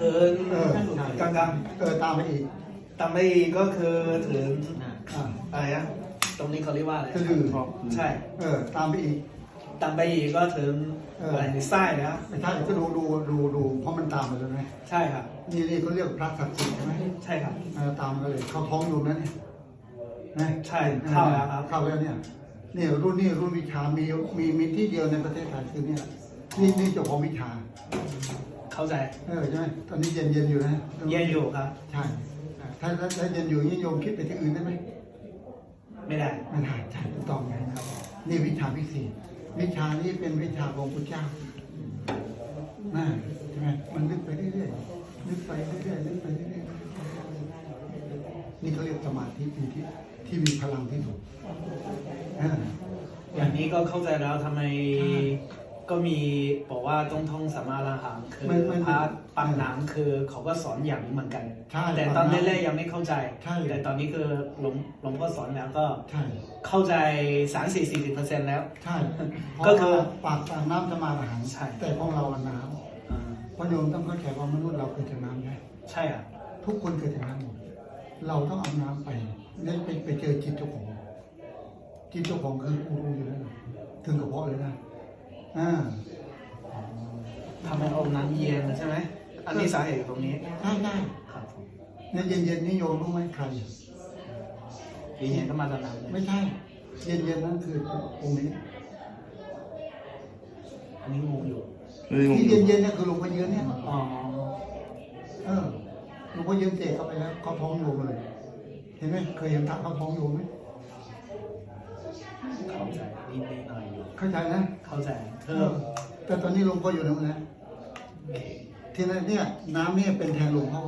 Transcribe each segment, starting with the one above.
ถึงเออใช่กลางเออตามไปอีกๆตามไปอีกก็คือถึงอ่าอะไรนะตรงนี้เขาเรียกว่าอะไรสะดือใช่ เออตามไปอีก ตามไปอีกก็ถึงเอออ อะไรไส้นะไม่ใช่ก็ดูดูดูดูเพราะมันตามมาแล้วไงใช่ครับ นี่นี่เขาเรียกพระศักดิ์สิทธิ์ใช่ไหมใช่ครับ เออตามมาเลยเข้าท้องอยู่นั่นเนี่ยนะใช่เข้าแล้วครับ เข้าแล้วเนี่ยนี่รุ่นนี้รุ่นวิชามีมีมีที่เดียวในประเทศไทยคือเนี่ยนี่นี่เจ้าของวิชา เข้าใจ เออใช่ไหมตอนนี้เย็นเย็นอยู่นะเย็นอยู่ครับ ใช่ถ้าถ้าถ้าเย็นอยู่นี่โยมคิดไปที่อื่นได้ไหมไม่ได้ไม่ได้ใช่ถูกต้องไงครับ นี่วิชาพิเศษวิชานี้เป็นวิชาของพระเจ้าน่าใช่ไหมมันลึกไปเรื่อยๆลึกไปเรื่อยๆลึกไปเรื่อยๆนี่เขาเรียกสมาธิที่ที่ที่มีพลังที่สุดเอออย่างนี้ก็เข้าใจแล้วทำไม ก็มีบอกว่าต้องท่องสัมมาอรหังคือมันมันพระปังหนังคือเขาก็สอนอย่างนี้เหมือนกัน ใช่แต่ตอนแรกๆยังไม่เข้าใจ ใช่แต่ตอนนี้คือหลวงหลวงพ่อสอนแล้วก็ใช่เข้าใจสามสี่สี่สิบเปอร์เซ็นต์แล้ว ใช่ก็คือปากปากน้ำจะมาอาหารใช่แต่ของเราอะน้อ่าำเพราะโยมต้องเข้าใจว่ามนุษย์เราเกิดจากน้ำใช่ใช่อะทุกคนเกิดจากน้ำหมดเราต้องเอาน้ำไปเนี่ยไปไปเจอจิตเจ้าของจิตเจ้าของคือกูรู้อยู่แล้วนะถึงกระเพาะเลยนะ อ่าทำให้เอาน้ำเย็นใช่ไหม อันนี้สาเหตุตรงนี้ ได้ได้ครับผมเนี่ยเย็นเย็นๆนี่โยมรู้ไหมใครเย็นๆก็มาจากน้ำเลยไม่ใช่ เย็นเย็นๆนั่นคือองค์นี้ อันนี้งงอยู่ที่เย็นเย็นๆเนี่ยคือหลวงพ่อเยือนเนี่ย อ๋อ เออหลวงพ่อเยือนเสกเข้าไปแล้วเขาท้องโยมเลย เห็นไหมเคยเห็นพระเขาท้องโยมไหมเข้า ใจนิดๆหน่อยๆอยู่ เข้าใจนะเข้าใจเอคืออแต่ตอนนี้หลวงพ่ออยู่ไหนหมดแล้วทีนั้นเนี่ยน้ำเนี่ยเป็นแทนหลวงพ่อ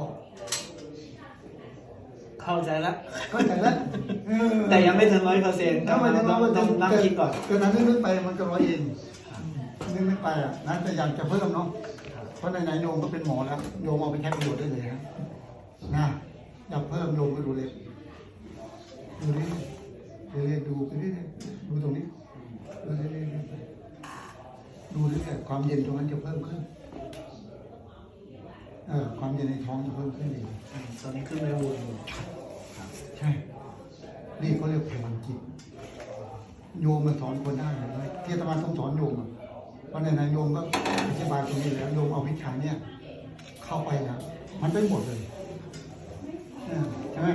เข้าใจแล้วเข้าใจแล้วเออแต่ยังไม่ถึงร้อยเปอร์เซ็นต์ถ้ามันยังต้องว่าต้องนั่งคิดก่อนแต่นั้นนึกไปมันก็ร้อยเองนึกไม่ไปอะนะแต่อยากจะเพิ่มเนาะเพราะไหนๆโยมก็เป็นหมอแล้วโยมเอาไปใช้ประโยชน์ได้เลยฮะนะอยากเพิ่มโยมก็ดูเลยดูเรื่อยๆ ดูเรื่อยๆดูไปเรื่อยๆดูตรงนี้ดูเรื่อยๆดูเรื่อยๆความเย็นตรงนั้นจะเพิ่มขึ้นเออความเย็นในท้องจะเพิ่มขึ้นอีกตอนนี้ขึ้นไปวนอยู่ใช่ นี่เขาเรียกพลังจิต โยมมาสอนคนได้เลยที่อาตมาต้องสอนโยมอะเพราะในนั้นโยมก็อธิบายตรงนี้แล้วโยมเอาวิชาเนี่ย เข้าไปนะมันได้หมดเลยเออใช่ไหม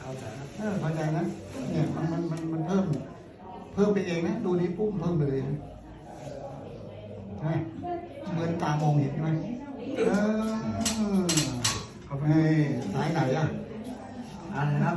เข้าใจแล้วเออเข้าใจนะ เนี่ยมันมันมันมันเพิ่ม เพิ่มไปเองนะ ดูนี้ปุ๊บเพิ่มไปเลยนะใช่เหมือนตามองเห็นใช่ไหมเออเฮ้ยสายไหนอะเอะไรครับ